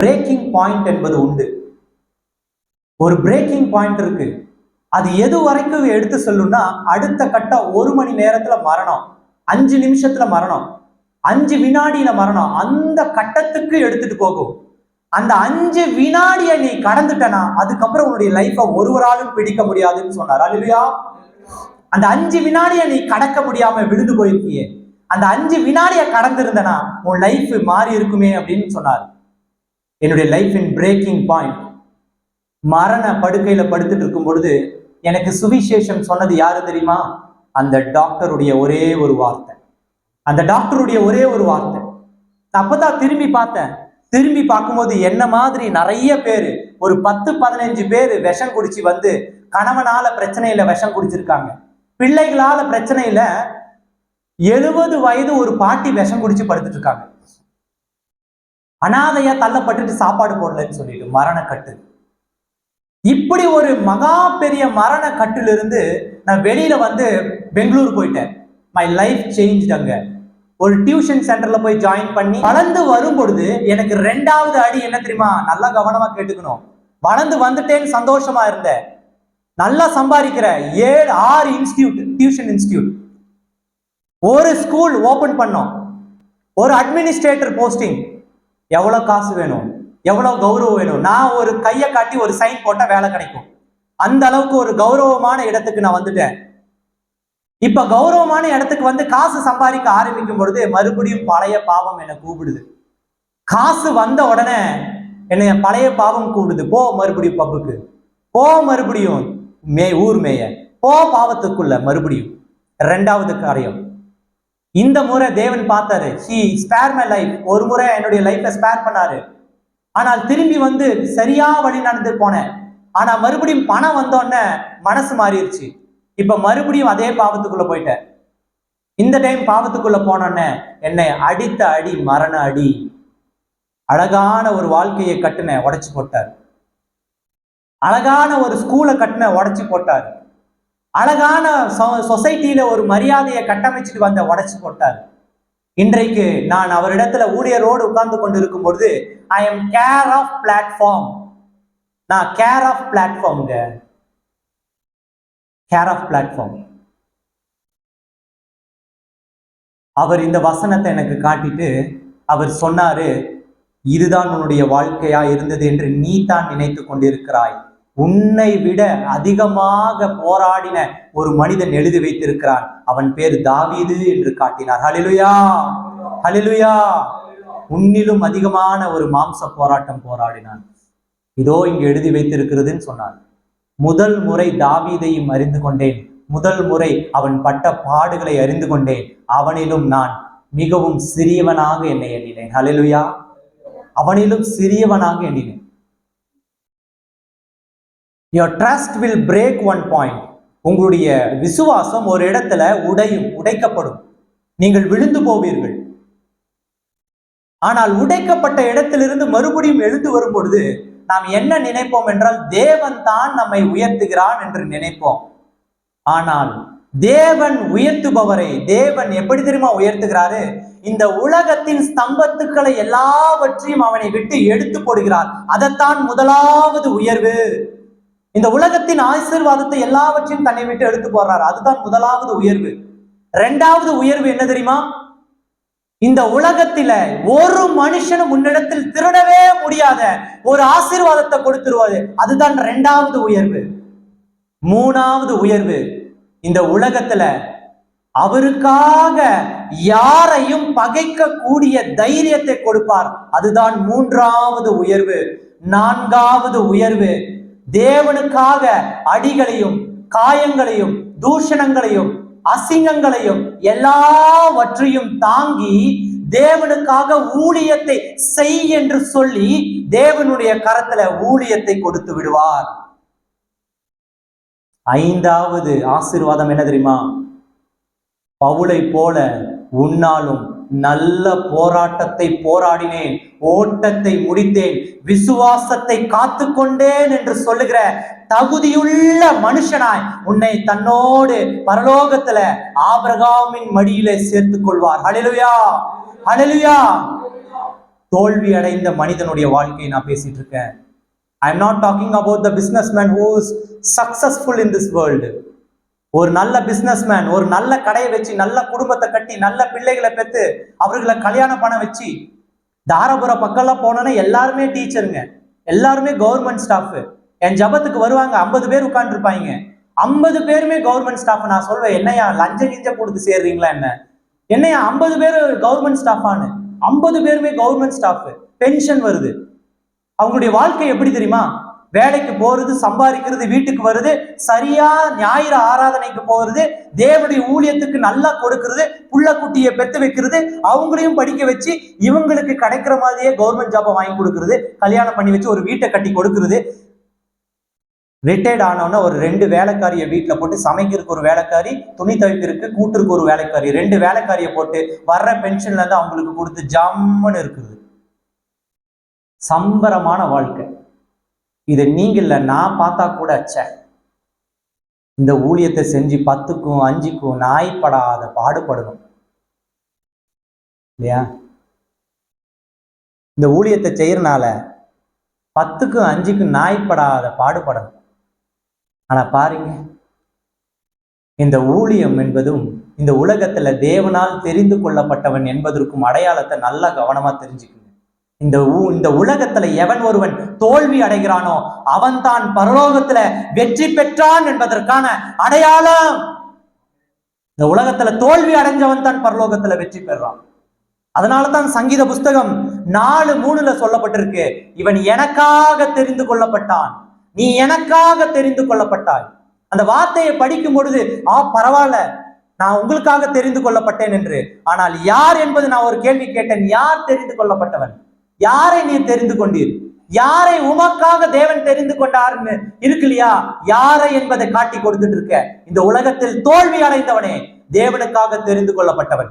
Braking point என்பது உண்டு. ஒரு பிரேக்கிங் பாயிண்ட் இருக்கு. அது எது வரைக்கும் எடுத்து சொல்லும்னா அடுத்த கட்டம் ஒரு மணி நேரத்துல மரணம் அஞ்சு நிமிஷத்துல மரணம் அஞ்சு வினாடியில மரணம் அந்த கட்டத்துக்கு எடுத்துட்டு போகும். அந்த அஞ்சு வினாடியை நீ கடந்துட்டனா அதுக்கப்புறம் உன்னுடைய லைஃபை ஒருவராலும் பிடிக்க முடியாதுன்னு சொன்னார். அல்லையா அந்த அஞ்சு வினாடியை நீ கடக்க முடியாம விழுந்து போயிருக்கியே. அந்த அஞ்சு வினாடியை கடந்திருந்தனா உன் லைஃப் மாறி இருக்குமே அப்படின்னு சொன்னார். என்னுடைய லைஃபின் பிரேக்கிங் பாயிண்ட் மரண படுக்கையில படுத்துட்டு இருக்கும் பொழுது எனக்கு சுவிசேஷம் சொன்னது யாரு தெரியுமா? அந்த டாக்டருடைய ஒரே ஒரு வார்த்தை. அந்த டாக்டருடைய ஒரே ஒரு வார்த்தை. அப்பதான் திரும்பி பார்த்தேன். திரும்பி பார்க்கும்போது என்ன மாதிரி நிறைய பேர் ஒரு பத்து பதினஞ்சு பேர் விஷம் குடிச்சு வந்து கணவனால பிரச்சனையில விஷம் குடிச்சிருக்காங்க. பிள்ளைகளால பிரச்சனையில எழுபது வயது ஒரு பாட்டி விஷம் குடிச்சு படுத்துட்டு இருக்காங்க. அனாதையா தள்ளப்பட்டுட்டு சாப்பாடு போடலன்னு சொல்லிட்டு மரணக்கட்டு. இப்படி ஒரு மகா பெரிய மரண கட்டிலிருந்து நான் வெளியில வந்து பெங்களூர் போயிட்டேன். மை லைஃப் சேஞ்ச் அங்க. ஒரு டியூஷன் சென்டர்ல போய் ஜாயின் பண்ணி வளர்ந்து வரும் பொழுது எனக்கு ரெண்டாவது அடி என்ன தெரியுமா? நல்லா கவனமா கேட்டுக்கணும். வளர்ந்து வந்துட்டேன்னு சந்தோஷமா இருந்தேன். நல்லா சம்பாதிக்கிற ஏழு ஆறு இன்ஸ்டியூட் டியூஷன் இன்ஸ்டியூட் ஒரு ஸ்கூல் ஓபன் பண்ணோம். ஒரு அட்மினிஸ்ட்ரேட்டர் போஸ்டிங் எவ்வளோ காசு வேணும்? எவ்வளோ கௌரவம் வேணும்? நான் ஒரு கையை காட்டி ஒரு சைன் போட்டால் வேலை கிடைக்கும். அந்த அளவுக்கு ஒரு கௌரவமான இடத்துக்கு நான் வந்துட்டேன். இப்ப கௌரவமான இடத்துக்கு வந்து காசு சம்பாதிக்க ஆரம்பிக்கும் பொழுது மறுபடியும் பழைய பாவம் என்னை கூப்பிடுது. காசு வந்த உடனே என்னை பழைய பாவம் கூப்பிடுது. போ மறுபடியும் பப்புக்கு போ மறுபடியும் மே ஊர் மேய. போ பாவத்துக்குள்ள மறுபடியும். ரெண்டாவது காரியம். இந்த முறை தேவன் பார்த்தாரு ஹி ஸ்பேர் மை லைஃப் ஒரு முறை என்னுடைய லைஃப்பை ஸ்பேர் பண்ணாரு. ஆனால் திரும்பி வந்து சரியா வழி நடந்து போனேன். ஆனா மறுபடியும் பணம் வந்தோடனே மனசு மாறிடுச்சு. இப்ப மறுபடியும் அதே பாவத்துக்குள்ள போயிட்டேன். இந்த டைம் பாவத்துக்குள்ள போனோன்னே என்னை அடித்த அடி மரண அடி அழகான ஒரு வாழ்க்கையை கட்டுன உடைச்சு போட்டார். அழகான ஒரு ஸ்கூலை கட்டின உடைச்சு போட்டார். அழகான சொசைட்டியில ஒரு மரியாதையை கட்டமைச்சிட்டு வந்த உடைச்சு போட்டார். இன்றைக்கு நான் அவரிடத்துல ஊழியரோடு உட்கார்ந்து கொண்டு இருக்கும் பொழுது I am care of platform நான் கேர் ஆஃப் பிளாட்ஃபார்ம்ங்க கேர் ஆஃப் பிளாட்ஃபார்ம் அவர் இந்த வசனத்தை எனக்கு காட்டிட்டு அவர் சொன்னாரு இதுதான் உன்னுடைய வாழ்க்கையா இருந்தது என்று நீ தான் நினைத்து கொண்டிருக்கிறாய். உன்னை விட அதிகமாக போராடின ஒரு மனிதன் எழுதி வைத்திருக்கிறான். அவன் பேர் தாவீது என்று காட்டினார். ஹலிலுயா ஹலிலுயா உன்னிலும் அதிகமான ஒரு மாம்ச போராட்டம் போராடினான். இதோ இங்கு எழுதி வைத்திருக்கிறதுன்னு சொன்னான் முதல் முறை தாவீதையும் அறிந்து கொண்டேன். முதல் முறை அவன் பட்ட பாடுகளை அறிந்து கொண்டேன். அவனிலும் நான் மிகவும் சிறியவனாக என்னை எண்ணினேன். ஹலிலுயா அவனிலும் சிறியவனாக எண்ணினேன். Your trust will break one point உங்களுடைய விசுவாசம் ஒரு இடத்துல உடையும் உடைக்கப்படும். நீங்கள் விழுந்து போவீர்கள். ஆனால் உடைக்கப்பட்ட இடத்திலிருந்து மறுபடியும் எழுந்து வரும் பொழுது நாம் என்ன நினைப்போம் என்றால் தேவன் தான் நம்மை உயர்த்துகிறான் என்று நினைப்போம். ஆனால் தேவன் உயர்த்துபவரை தேவன் எப்படி தெரியுமா உயர்த்துகிறாரு? இந்த உலகத்தின் ஸ்தம்பத்துக்களை எல்லாவற்றையும் அவனை விட்டு எடுத்து போடுகிறார். அதைத்தான் முதலாவது உயர்வு. இந்த உலகத்தின் ஆசீர்வாதத்தை எல்லாவற்றையும் தன்னை விட்டு எடுத்து போடுறாரு அதுதான் முதலாவது உயர்வு. ரெண்டாவது உயர்வு என்ன தெரியுமா? இந்த உலகத்தில ஒரு மனுஷனும் முன்னிடத்தில் திருடவே முடியாத ஒரு ஆசீர்வாதத்தை கொடுத்துருவாரு. அதுதான் ரெண்டாவது உயர்வு. மூணாவது உயர்வு இந்த உலகத்துல அவருக்காக யாரையும் பகைக்க கூடிய தைரியத்தை கொடுப்பார். அதுதான் மூன்றாவது உயர்வு. நான்காவது உயர்வு தேவனுக்காக அடிகளையும் காயங்களையும் தூஷணங்களையும் அசிங்கங்களையும் எல்லாவற்றையும் தாங்கி தேவனுக்காக ஊழியத்தை செய் என்று சொல்லி தேவனுடைய கரத்துல ஊழியத்தை கொடுத்து விடுவார். ஐந்தாவது ஆசீர்வாதம் என்ன தெரியுமா? பவுளை போல உன்னாலும் நல்ல போராட்டத்தை போராடினேன் ஓட்டத்தை முடித்தேன் விசுவாசத்தை காத்து கொண்டேன் என்று சொல்லுகிற தகுதியுள்ள மனுஷனாய் உன்னை தன்னோடு பரலோகத்துல ஆபிரகாமின் மடியிலே சேர்த்துக் கொள்வார். ஹலிலுயா ஹலிலுயா தோல்வி அடைந்த மனிதனுடைய வாழ்க்கையை நான் பேசிட்டு இருக்கேன். I am not talking about the business man who is successful in this world ஒரு நல்ல பிசினஸ்மேன் ஒரு நல்ல கடையை வச்சு நல்ல குடும்பத்தை கட்டி நல்ல பிள்ளைகளை பெற்று அவர்களை கல்யாணம் பண்ண வச்சு தாராபுர பக்கம்லாம் போனோன்னா எல்லாருமே டீச்சருங்க எல்லாருமே கவர்மெண்ட் ஸ்டாஃப் என் ஜபத்துக்கு வருவாங்க ஐம்பது பேர் உட்காந்துருப்பாங்க ஐம்பது பேருமே கவர்மெண்ட் ஸ்டாஃப் நான் சொல்வேன் என்னையா லஞ்ச கிஞ்ச கொடுத்து சேர்றீங்களா என்ன? என்னையா ஐம்பது பேர் கவர்மெண்ட் ஸ்டாஃபானு ஐம்பது பேருமே கவர்மெண்ட் ஸ்டாஃப் பென்ஷன் வருது. அவங்களுடைய வாழ்க்கை எப்படி தெரியுமா? வேலைக்கு போறது சம்பாதிக்கிறது வீட்டுக்கு வருது சரியா ஞாயிறு ஆராதனைக்கு போறது தேவனுடைய ஊழியத்துக்கு நல்லா கொடுக்கறது புள்ள குட்டியை பெத்து வைக்கிறது அவங்களையும் படிக்க வச்சு இவங்களுக்கு கிடைக்கிற மாதிரியே கவர்மெண்ட் ஜாபை வாங்கி கொடுக்கறது கல்யாணம் பண்ணி வச்சு ஒரு வீட்டை கட்டி கொடுக்கறது. ரிட்டையர்ட் ஆனவொன்னே ஒரு ரெண்டு வேலைக்காரியை வீட்டில் போட்டு சமைக்கிறதுக்கு ஒரு வேலைக்காரி துணி துவைக்கிறதுக்கு கூட்டுருக்கு ஒரு வேலைக்காரி ரெண்டு வேலைக்காரியை போட்டு வர்ற பென்ஷன்ல இருந்து அவங்களுக்கு கொடுத்து ஜம்முன்னு இருக்குது. சம்பரமான வாழ்க்கை. இது நீங்கள நான் பார்த்தா கூட அச்ச இந்த ஊழியத்தை செஞ்சு பத்துக்கும் அஞ்சுக்கும் நாய்ப்படாத பாடுபடணும். இல்லையா? இந்த ஊழியத்தை செய்யறனால பத்துக்கும் அஞ்சுக்கும் நாய்ப்படாத பாடுபடணும். ஆனா பாருங்க இந்த ஊழியம் என்பதும் இந்த உலகத்துல தேவனால் தெரிந்து கொள்ளப்பட்டவன் என்பதற்கும் அடையாளத்தை நல்லா கவனமா தெரிஞ்சுக்கணும். இந்த இந்த உலகத்துல எவன் ஒருவன் தோல்வி அடைகிறானோ அவன் தான் பரலோகத்துல வெற்றி பெற்றான் என்பதற்கான அடையாளம். இந்த உலகத்துல தோல்வி அடைஞ்சவன் தான் பரலோகத்துல வெற்றி பெறான். அதனால தான் சங்கீத புஸ்தகம் நாலு மூணுல சொல்லப்பட்டிருக்கு. இவன் எனக்காக தெரிந்து கொள்ளப்பட்டான். நீ எனக்காக தெரிந்து கொள்ளப்பட்டாய். அந்த வார்த்தையை படிக்கும் பொழுது ஆ பரவாயில்ல. நான் உங்களுக்காக தெரிந்து கொள்ளப்பட்டேன் என்று. ஆனால் யார் என்பது நான் ஒரு கேள்வி கேட்டேன். யார் தெரிந்து கொள்ளப்பட்டவன்? யாரை நீ தெரிந்து கொண்டீர்? யாரை உமக்காக தேவன் தெரிந்து கொண்டார்னு இருக்கு இல்லையா? யாரை என்பதை காட்டி கொடுத்துட்டு இருக்க? இந்த உலகத்தில் தோல்வி அடைந்தவனே. தேவனுக்காக தெரிந்து கொள்ளப்பட்டவன்.